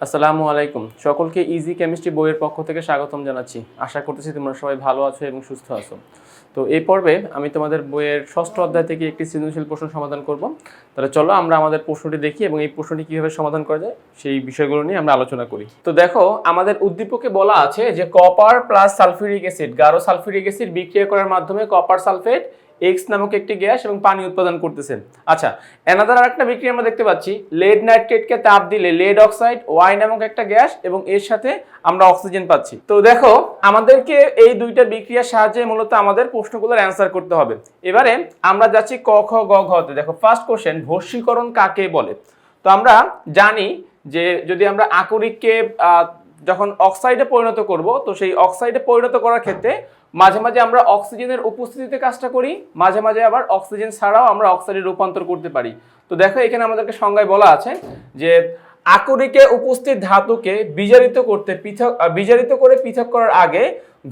আসসালামু আলাইকুম। সকলকে ইজি কেমিস্ট্রি বইয়ের পক্ষ থেকে স্বাগতম জানাচ্ছি। আশা করতেছি তোমরা সবাই ভালো আছো এবং সুস্থ আছো। তো এই পর্বে আমি তোমাদের বইয়ের ষষ্ঠ অধ্যায় থেকে একটি সৃজনশীল প্রশ্ন সমাধান করব। তাহলে চলো আমরা আমাদের প্রশ্নটি দেখি এবং এই প্রশ্নটি কীভাবে সমাধান করা যায় সেই বিষয়গুলো নিয়ে আমরা আলোচনা করি। তো দেখো, আমাদের উদ্দীপকে বলা আছে যে কপার প্লাস সালফিউরিক অ্যাসিড গারো সালফিউরিক অ্যাসিড বিক্রিয়া করার মাধ্যমে কপার সালফেট এক্স নামক একটি গ্যাস এবং পানি উৎপাদন করতেছেন। আচ্ছা এনাদার আরেকটা বিক্রিয়া আমরা দেখতে পাচ্ছি। লেড নাইট্রেটকে তাপ দিলে লেড অক্সাইড ওয়াই নামক একটা গ্যাস এবং এর সাথে আমরা অক্সিজেন পাচ্ছি। তো দেখো, আমাদেরকে এই দুইটা বিক্রিয়ার সাহায্যে মূলত আমাদের প্রশ্নগুলোর অ্যান্সার করতে হবে। এবারে আমরা যাচ্ছি ক, খ, গ ঘতে দেখো ফার্স্ট কোশ্চেন ভস্মীকরণ কাকে বলে? তো আমরা জানি যে যদি আমরা আকরিককে যখন অক্সাইডে পরিণত করব, তো সেই অক্সাইডে পরিণত করার ক্ষেত্রে মাঝে মাঝে আমরা অক্সিজেনের উপস্থিতিতে কাজটা করি, মাঝে মাঝে আবার অক্সিজেন ছাড়াও আমরা অক্সাইডে রূপান্তর করতে পারি। তো দেখো এখানে আমাদেরকে সংজ্ঞায় বলা আছে যে আকরিকে উপস্থিত ধাতুকে বিজারিত করতে পৃথক বিজারিত করে পৃথক করার আগে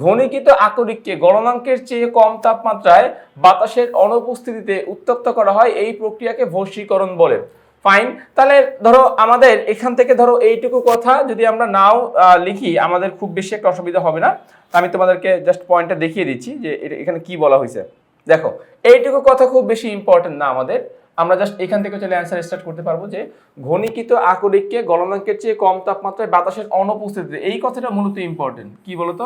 ঘনীকৃত আকরিককে গণনাঙ্কের চেয়ে কম তাপমাত্রায় বাতাসের অনুপস্থিতিতে উত্তপ্ত করা হয়। এই প্রক্রিয়াকে ভস্মীকরণ বলে। ফাইন তাহলে ধরো আমাদের এখান থেকে ধরো এইটুকু কথা যদি আমরা নাও লিখি, আমাদের খুব বেশি একটা অসুবিধা হবে না। আমি তোমাদেরকে জাস্ট পয়েন্টটা দেখিয়ে দিচ্ছি যে এখানে কি বলা হয়েছে। দেখো, এইটুকু কথা খুব বেশি ইম্পর্টেন্ট না আমাদের। আমরা জাস্ট এখান থেকে চলে অ্যান্সার স্টার্ট করতে পারব যে ঘনীকৃত আকরিককে গলনাঙ্কের চেয়ে কম তাপমাত্রায় বাতাসের অনুপস্থিতিতে, এই কথাটা মূলত ইম্পর্টেন্ট কি বলতো?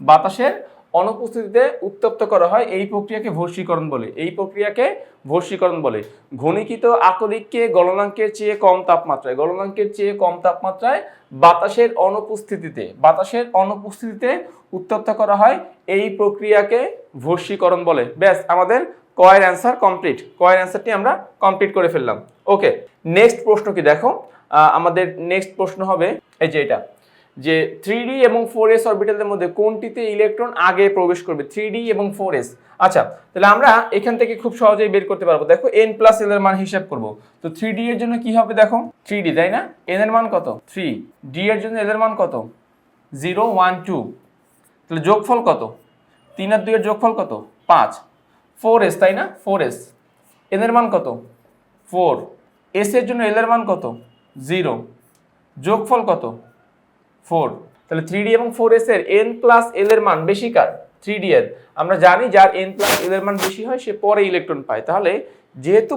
বাতাসের অনুপস্থিতিতে উত্তপ্ত করা হয় এই প্রক্রিয়াকে ভস্মীকরণ বলে। এই প্রক্রিয়াকে ভস্মীকরণ বলে। ঘনীকৃত আকরিককে গলনাঙ্কের চেয়ে কম তাপমাত্রায়, গলনাঙ্কের চেয়ে কম তাপমাত্রায় বাতাসের অনুপস্থিতিতে বাতাসের অনুপস্থিতিতে উত্তপ্ত করা হয় এই প্রক্রিয়াকে ভস্মীকরণ বলে। ব্যাস, আমাদের কয়ের অ্যান্সার কমপ্লিট কয়ের অ্যান্সারটি আমরা কমপ্লিট করে ফেললাম। ওকে নেক্সট প্রশ্ন কি দেখো? আমাদের নেক্সট প্রশ্ন হবে, এই যে এটা। যে থ্রি ডি এবং ফোর এস অরবিটালের মধ্যে কোনটিতে ইলেকট্রন আগে প্রবেশ করবে? থ্রি ডি এবং ফোর এস আচ্ছা তাহলে আমরা এখান থেকে খুব সহজেই বের করতে পারব। দেখো এন প্লাস এল এর মান হিসাব করব। তো থ্রি ডি এর জন্য কি হবে দেখো? থ্রি ডি তাই না? এন এর মান কত? থ্রি ডি এর জন্য এল এর মান কত? জিরো ওয়ান টু তাহলে যোগফল কত? তিন আর দুইয়ের যোগফল কত? পাঁচ। ফোর এস তাই না? ফোর এস এন এর মান কত? ফোর এস এর জন্য এল এর মান কত? জিরো যোগফল কত? ফোর। তাহলে থ্রি ডি এবং ফোর এস এর এন প্লাস এল এর মান বেশি কার? থ্রি ডি এর। আমরা জানি যার এন প্লাস এল এর মান বেশি হয়, সে পরে ইলেকট্রন পায়। তাহলে যেহেতু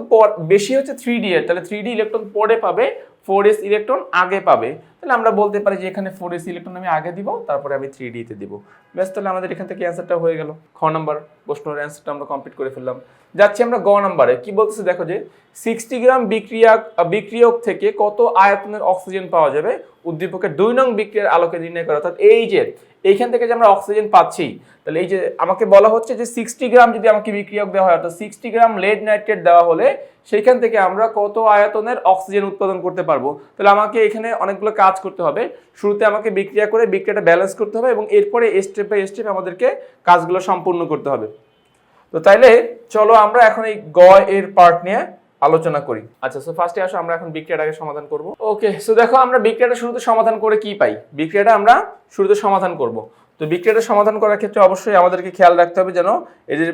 বেশি হচ্ছে থ্রি ডি এর, তাহলে থ্রি ডি ইলেকট্রন পরে পাবে ফোর এস ইলেকট্রন আগে পাবে। তাহলে আমরা বলতে পারি যে এখানে ফোর এস ইলেকট্রন আমি আগে দিব, তারপরে আমি থ্রি ডিতে দিব। ব্যাস, তাহলে আমাদের এখান থেকে অ্যান্সারটা হয়ে গেল। খ নাম্বার প্রশ্নের অ্যান্সারটা আমরা কমপ্লিট করে ফেললাম। যাচ্ছি আমরা গ নাম্বারে কি বলতেছে দেখো যে সিক্সটি গ্রাম বিক্রিয়া, বিক্রিয়ক থেকে কত আয়তনের অক্সিজেন পাওয়া যাবে? উদ্দীপকের দুই নং বিক্রিয়ার আলোকে নির্ণয় করা। অর্থাৎ এই যে, এইখান থেকে যে আমরা অক্সিজেন পাচ্ছি, তাহলে এই যে আমাকে বলা হচ্ছে যে সিক্সটি গ্রাম যদি আমাকে বিক্রিয়ক দেওয়া হয়, অর্থাৎ সিক্সটি গ্রাম লেড নাইট্রেট দেওয়া হলে সেইখান থেকে আমরা কত আয়তনের অক্সিজেন উৎপাদন করতে পারব? তাহলে আমাকে এখানে অনেকগুলো কাজ করতে হবে। শুরুতে আমাকে বিক্রিয়া করে বিক্রিয়াটা ব্যালেন্স করতে হবে এবং এরপরে স্টেপ বাই স্টেপ আমাদেরকে কাজগুলো সম্পূর্ণ করতে হবে। তো তাইলে চলো আমরা এখন এই গ এর পার্ট নিয়ে আলোচনা করি। আচ্ছা সো ফার্স্টে আসো, আমরা এখন বিক্রিয়াটাকে সমাধান করব। ওকে সো দেখো আমরা বিক্রিয়াটা শুরুতে সমাধান করে কি পাই? বিক্রিয়াটা আমরা শুরুতে সমাধান করব। তো বিক্রিয়াটা সমাধান করার ক্ষেত্রে অবশ্যই আমাদেরকে খেয়াল রাখতে হবে যেন এই যে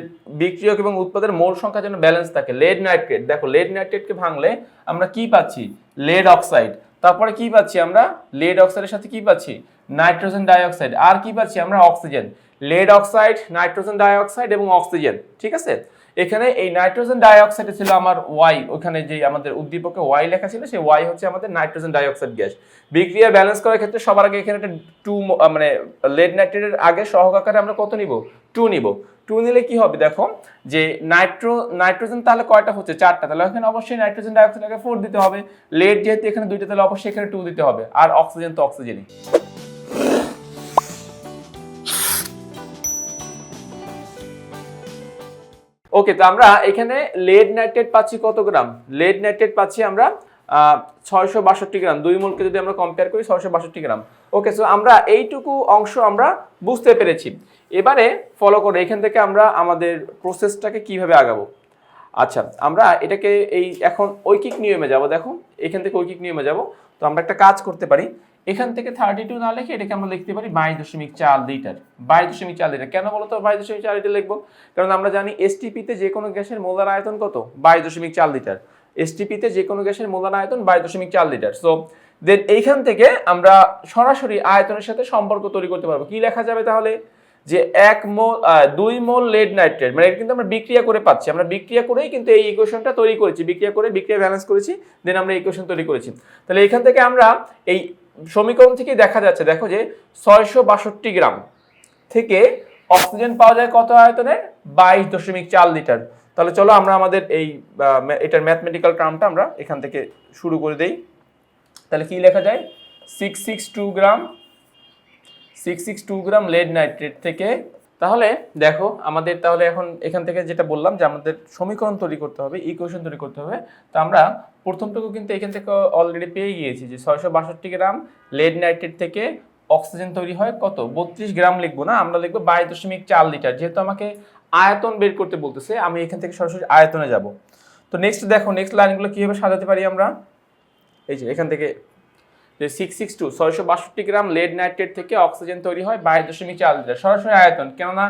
বিক্রিয়ক এবং উৎপাদের মোল সংখ্যা যেন ব্যালেন্স থাকে। লেড নাইট্রেট দেখো লেড নাইট্রেটকে ভাঙলে আমরা কি পাচ্ছি? লেড অক্সাইড তারপরে কি পাচ্ছি আমরা? লেড অক্সাইডের সাথে কি পাচ্ছি? নাইট্রোজেন ডাইঅক্সাইড আর কি পাচ্ছি আমরা? Oxygen lead oxide nitrogen dioxide এবং অক্সিজেন ঠিক আছে? এখানে এই নাইট্রোজেন ডাইঅক্সাইড ছিল আমার ওয়াই ওখানে যে আমাদের উদ্দীপকে ওয়াই লেখা ছিল, সেই ওয়াই হচ্ছে আমাদের নাইট্রোজেন ডাইঅক্সাইড গ্যাস বিক্রিয়া ব্যালেন্স করার ক্ষেত্রে সবার আগে এখানে একটা টু মানে লেড নাইট্রেটের আগে সহগ আকারে আমরা কত নিব? টু নিব। টু নিলে কি হবে দেখো, যে নাইট্রো নাইট্রোজেন তাহলে কয়টা হচ্ছে? চারটা। তাহলে এখানে অবশ্যই নাইট্রোজেন ডাইঅক্সাইড আগে ফোর দিতে হবে। লেড যেহেতু এখানে দুইটা, তাহলে অবশ্যই এখানে টু দিতে হবে। আর অক্সিজেন তো অক্সিজেনই ওকে তো আমরা এখানে লেড নাইট্রেট পাচ্ছি কত গ্রাম? লেড নাইট্রেট পাচ্ছি আমরা ছয়শো বাষট্টি গ্রাম। দুই মোলকে যদি আমরা কম্পেয়ার করি, ছয়শো বাষট্টি গ্রাম। ওকে সো আমরা এইটুকু অংশ আমরা বুঝতে পেরেছি। এবারে ফলো করে, এখান থেকে আমরা আমাদের প্রসেসটাকে কীভাবে আগাবো? আচ্ছা আমরা এটাকে এই এখন ঐকিক নিয়মে যাব, দেখো, এখান থেকে ঐকিক নিয়মে যাব। তো আমরা একটা কাজ করতে পারি, এখান থেকে থার্টি টু না লিখে এটাকে আমরা লিখতে পারি বাইশ দশমিক চার লিটার বাইশ দশমিক চার লিটার কেন বলতো বাইশ দশমিক চার লিটার লিখব? কারণ আমরা জানি এসটিপিতে যে কোনো গ্যাসের মোলার আয়তন কত? বাইশ দশমিক চার লিটার এসটিপিতে যে কোনো গ্যাসের মোলার আয়তন বাইশ দশমিক চার লিটার সো দেন এইখান থেকে আমরা সরাসরি আয়তনের সাথে সম্পর্ক তৈরি করতে পারব। কি লেখা যাবে তাহলে? যে এক মোল দুই মোল লেড নাইট্রেট মানে এটা কিন্তু আমরা বিক্রিয়া করে পাচ্ছি। আমরা বিক্রিয়া করেই কিন্তু এই ইকুয়েশনটা তৈরি করেছি। বিক্রিয়া করে, বিক্রিয়া ব্যালেন্স করেছি দেন আমরা ইকুয়েশন তৈরি করেছি। তাহলে এখান থেকে আমরা এই সমীকরণ থেকে দেখা যাচ্ছে, দেখো যে ছয়শো বাষট্টি গ্রাম থেকে অক্সিজেন পাওয়া যায় কত আয়তনের বাইশ দশমিক চার লিটার। তাহলে চলো আমরা আমাদের এই এটার ম্যাথমেটিক্যাল টার্মটা আমরা এখান থেকে শুরু করে দেই। তাহলে কি লেখা যায়? Six six two gram six six two gram lead nitrate থেকে, তাহলে দেখো আমাদের তাহলে এখন এখান থেকে যেটা বললাম যে আমাদের সমীকরণ তৈরি করতে হবে ইকুয়েশন তৈরি করতে হবে। তো আমরা প্রথমটুকু কিন্তু এখান থেকে অলরেডি পেয়ে গিয়েছি যে ছয়শো বাষট্টি গ্রাম লেড নাইট্রেট থেকে অক্সিজেন তৈরি হয় কত? বত্রিশ গ্রাম লিখব না, আমরা লিখব বাইশ দশমিক চার লিটার যেহেতু আমাকে আয়তন বের করতে বলতেছে, আমি এখান থেকে সরাসরি আয়তনে যাব। তো নেক্সট দেখো নেক্সট লাইনগুলো কীভাবে সাজাতে পারি আমরা? এই যে এখান থেকে যে সিক্স সিক্স টু ছয়শো বাষট্টি গ্রাম লেড নাইট্রেট থেকে অক্সিজেন তৈরি হয় বাইশ দশমিক চার লিটার সরাসরি আয়তন, কেননা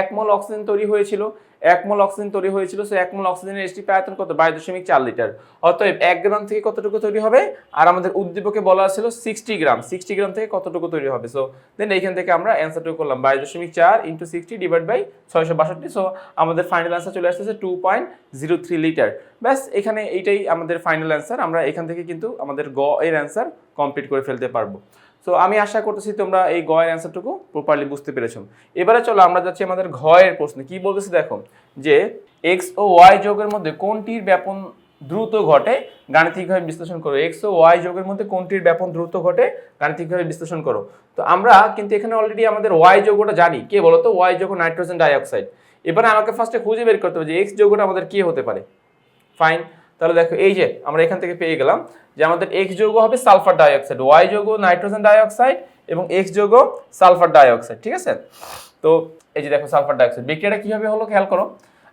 এক মোল অক্সিজেন তৈরি হয়েছিল। এক মোল অক্সিজেন তৈরি হয়েছিল সো এক মোল অক্সিজেনের এসটিপি আয়তন কত? বাইশ দশমিক চার লিটার অতএব এক গ্রাম থেকে কতটুকু তৈরি হবে? আর আমাদের উদ্দীপকে বলা ছিল সিক্সটি গ্রাম। সিক্সটি গ্রাম থেকে কতটুকু তৈরি হবে? সো দেন এইখান থেকে আমরা অ্যান্সারটুকু করলাম। বাইশ দশমিক চার ইন্টু সিক্সটি ডিভাইড বাই ছয়শো বাষট্টি। সো আমাদের ফাইনাল অ্যান্সার চলে আসতেছে two point zero three litre ব্যাস, এখানে এইটাই আমাদের ফাইনাল অ্যান্সার আমরা এখান থেকে কিন্তু আমাদের গ এর অ্যান্সার কমপ্লিট করে ফেলতে পারব। সো আমি আশা করতেছি তোমরা এই গয়ের অ্যান্সারটুকু প্রপারলি বুঝতে পেরেছ। এবারে চলো আমরা যাচ্ছি আমাদের ঘয়ের প্রশ্নে। কি বলতেছে দেখো, যে এক্স ও ওয়াই যোগের মধ্যে কোনটির ব্যাপন দ্রুত ঘটে? গাণিতিকভাবে বিশ্লেষণ করো। এক্স ও ওয়াই যোগের মধ্যে কোনটির ব্যাপন দ্রুত ঘটে? গাণিতিকভাবে বিশ্লেষণ করো। তো আমরা কিন্তু এখানে অলরেডি আমাদের ওয়াই যৌগটা জানি। কে বলো তো ওয়াই যৌগ নাইট্রোজেন ডাইঅক্সাইড। এবারে আমাকে ফার্স্টে খুঁজে বের করতে হবে যে এক্স যৌগটা আমাদের কি হতে পারে। ফাইন তাহলে দেখো, এই যে আমরা এখান থেকে পেয়ে গেলাম যে আমাদের এক্স যৌগ হবে সালফার ডাইঅক্সাইড ওয়াই যৌগ নাইট্রোজেন ডাইঅক্সাইড এবং এক্স যৌগ সালফার ডাইঅক্সাইড, ঠিক আছে? তো এই যে দেখো সালফার ডাইঅক্সাইড, বিক্রিয়াটা কীভাবে হলো খেয়াল করো,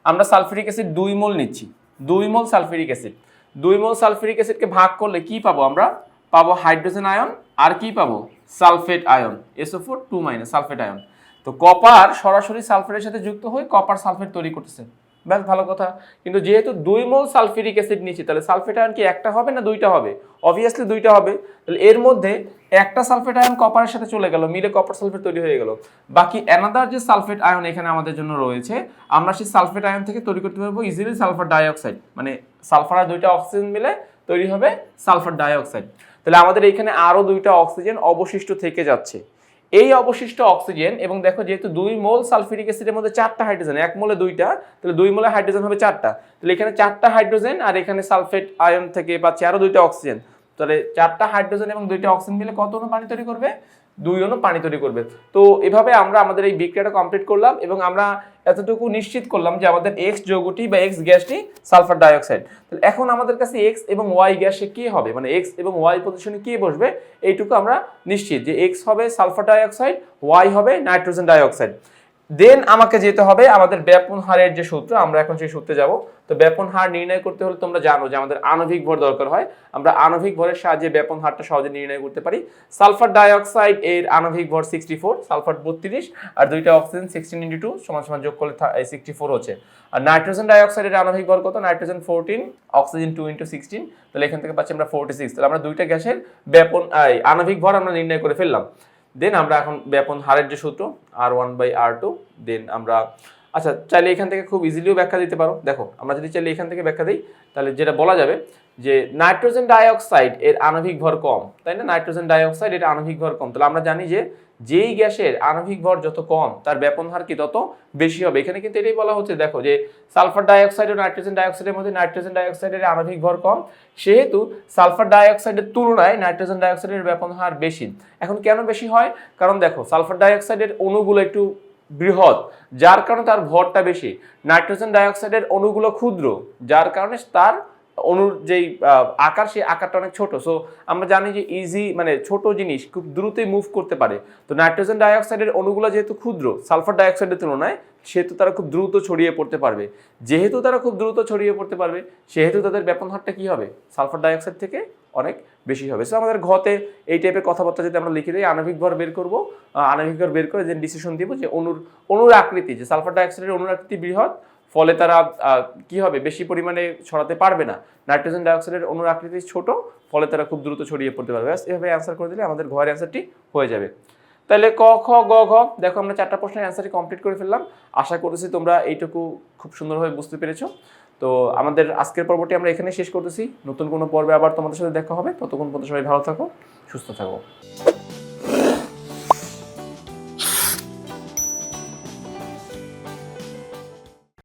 আমরা সালফিউরিক অ্যাসিড দুই মোল নিচ্ছি, দুই মোল সালফিউরিক অ্যাসিড, দুই মোল সালফিউরিক অ্যাসিডকে ভাগ করলে কি পাবো আমরা? পাবো হাইড্রোজেন আয়ন, আর কি পাবো? Sulphate ion S O four two minus sulphate ion. তো কপার সরাসরি সালফেটের সাথে যুক্ত হয়ে কপার সালফেট তৈরি করতেছে। ব্যাস, ভালো কথা। কিন্তু যেহেতু দুই মোল সালফিউরিক অ্যাসিড নিচ্ছি তাহলে সালফেট আয়ন কি একটা হবে না দুইটা হবে? অবভিয়াসলি দুইটা হবে। তাহলে এর মধ্যে একটা সালফেট আয়ন কপারের সাথে চলে গেল, মিলে কপার সালফেট তৈরি হয়ে গেল। বাকি অ্যানাদার যে সালফেট আয়ন এখানে আমাদের জন্য রয়েছে, আমরা সেই সালফেট আয়ন থেকে তৈরি করতে পারব ইজিলি সালফার ডাইঅক্সাইড মানে সালফার আর দুইটা অক্সিজেন মিলে তৈরি হবে সালফার ডাইঅক্সাইড তাহলে আমাদের এখানে আরও দুইটা অক্সিজেন অবশিষ্ট থেকে যাচ্ছে। এই অবশিষ্ট অক্সিজেন, এবং দেখো যেহেতু দুই মোল সালফিউরিক অ্যাসিডের মধ্যে চারটা হাইড্রোজেন, এক মোলে দুইটা, তাহলে দুই মোলে হাইড্রোজেন হবে চারটা। তাহলে এখানে চারটা হাইড্রোজেন আর এখানে সালফেট আয়ন থেকে পাচ্ছি আরও দুইটা অক্সিজেন। তাহলে চারটা হাইড্রোজেন এবং দুইটা অক্সিজেন মিলে কত পানি তৈরি করবে? দুই পানি তৈরি করবে। তো এভাবে আমরা আমাদের এই বিক্রিয়াটা কমপ্লিট করলাম এবং আমরা এতটুকু নিশ্চিত করলাম যে আমাদের এক্স যৌগটি বা এক্স গ্যাসটি সালফার ডাইঅক্সাইড। তাহলে এখন আমাদের কাছে এক্স এবং ওয়াই গ্যাসে কী হবে? মানে এক্স এবং ওয়াই পজিশনে কে বসবে? এইটুকু আমরা নিশ্চিত যে এক্স হবে সালফার ডাইঅক্সাইড ওয়াই হবে নাইট্রোজেন ডাইঅক্সাইড। দেন আমাকে যেতে হবে, আমাদের ব্যাপন হারের যে সূত্র, আমরা এখন সেই সূত্রে যাব। তো ব্যাপন হার নির্ণয় করতে হলে তোমরা জানো যে আমাদের আণবিক ভর দরকার হয়। আমরা আণবিক ভরের সাহায্যে ব্যাপন হারটা সহজে নির্ণয় করতে পারি। সালফার ডাইঅক্সাইড এর আণবিক ভর সিক্সটি ফোর সালফার বত্রিশ, আর দুইটা অক্সিজেন সিক্সটিন ইন্টু টু সমান সমান যোগ করলে সিক্সটি ফোর হচ্ছে। আর নাইট্রোজেন ডাইঅক্সাইডের আণবিক ভর কত? Nitrogen fourteen oxygen two into sixteen তাহলে এখান থেকে পাচ্ছি আমরা ফোরটি সিক্স তাহলে আমরা দুইটা গ্যাসের ব্যাপন আণবিক ভর আমরা নির্ণয় করে ফেললাম। দেন আমরা এখন ব্যাপন হারের যে সূত্র R one by R two then আমরা আচ্ছা চাইলে এখান থেকে খুব ইজিলিও ব্যাখ্যা দিতে পারো। দেখো, আমরা যদি চাইলে এখান থেকে ব্যাখ্যা দিই, তাহলে যেটা বলা যাবে যে নাইট্রোজেন ডাইঅক্সাইড এর আণবিক ভর কম। তাই না? নাইট্রোজেন ডাইঅক্সাইড এর আণবিক ভর কম। তাহলে আমরা জানি যে যেই গ্যাসের আণবিক ভর যত কম, তার ব্যাপন হার কি তত বেশি হবে। এখানে কিন্তু এটাই বলা হচ্ছে, দেখো যে সালফার ডাইঅক্সাইড ও নাইট্রোজেন ডাইঅক্সাইডের মধ্যে নাইট্রোজেন ডাইঅক্সাইডের আণবিক ভর কম, সেহেতু সালফার ডাইঅক্সাইডের তুলনায় নাইট্রোজেন ডাইঅক্সাইডের ব্যাপন হার বেশি। এখন কেন বেশি হয়? কারণ দেখো, সালফার ডাইঅক্সাইডের অণুগুলো একটু বৃহৎ, যার কারণে তার ভরটা বেশি। নাইট্রোজেন ডাইঅক্সাইডের অণুগুলো ক্ষুদ্র, যার কারণে তার অণুর যেই আকার, সেই আকারটা অনেক ছোট। সো আমরা জানি যে ইজি মানে ছোট জিনিস খুব দ্রুতই মুভ করতে পারে। তো নাইট্রোজেন ডাইঅক্সাইডের অণুগুলো যেহেতু ক্ষুদ্র, সালফার ডাইঅক্সাইডের তুলনায় সেহেতু তারা খুব দ্রুত ছড়িয়ে পড়তে পারবে। যেহেতু তারা খুব দ্রুত ছড়িয়ে পড়তে পারবে, সেহেতু তাদের ব্যাপন হারটা কী হবে? সালফার ডাইঅক্সাইড থেকে অনেক বেশি হবে। সো আমাদের ঘতে এই টাইপের কথাবার্তা যদি আমরা লিখে দিই, আণবিক ভর বের করব। আণবিক ভর বের করে যে ডিসিশন দিব যে অনুর অণুর আকৃতি, যে সালফার ডাইঅক্সাইডের অণুর আকৃতি বৃহৎ ফলে তারা কি হবে? বেশি পরিমাণে ছড়াতে পারবে না। নাইট্রোজেন ডাইঅক্সাইডের অণুর আকৃতি ছোট, ফলে তারা খুব দ্রুত ছড়িয়ে পড়তে পারবে। এভাবে অ্যান্সার করে দিলে আমাদের ঘরের অ্যান্সারটি হয়ে যাবে। তাহলে ক, খ, গ, ঘ, দেখো আমরা চারটা প্রশ্নের অ্যান্সারটি কমপ্লিট করে ফেললাম। আশা করতেছি তোমরা এইটুকু খুব সুন্দরভাবে বুঝতে পেরেছ। তো আমাদের আজকের পর্বটি আমরা এখানে শেষ করতেছি। নতুন কোনো পর্বে আবার তোমাদের সাথে দেখা হবে। ততক্ষণ পর্যন্ত সবাই ভালো থাকো, সুস্থ থাকো।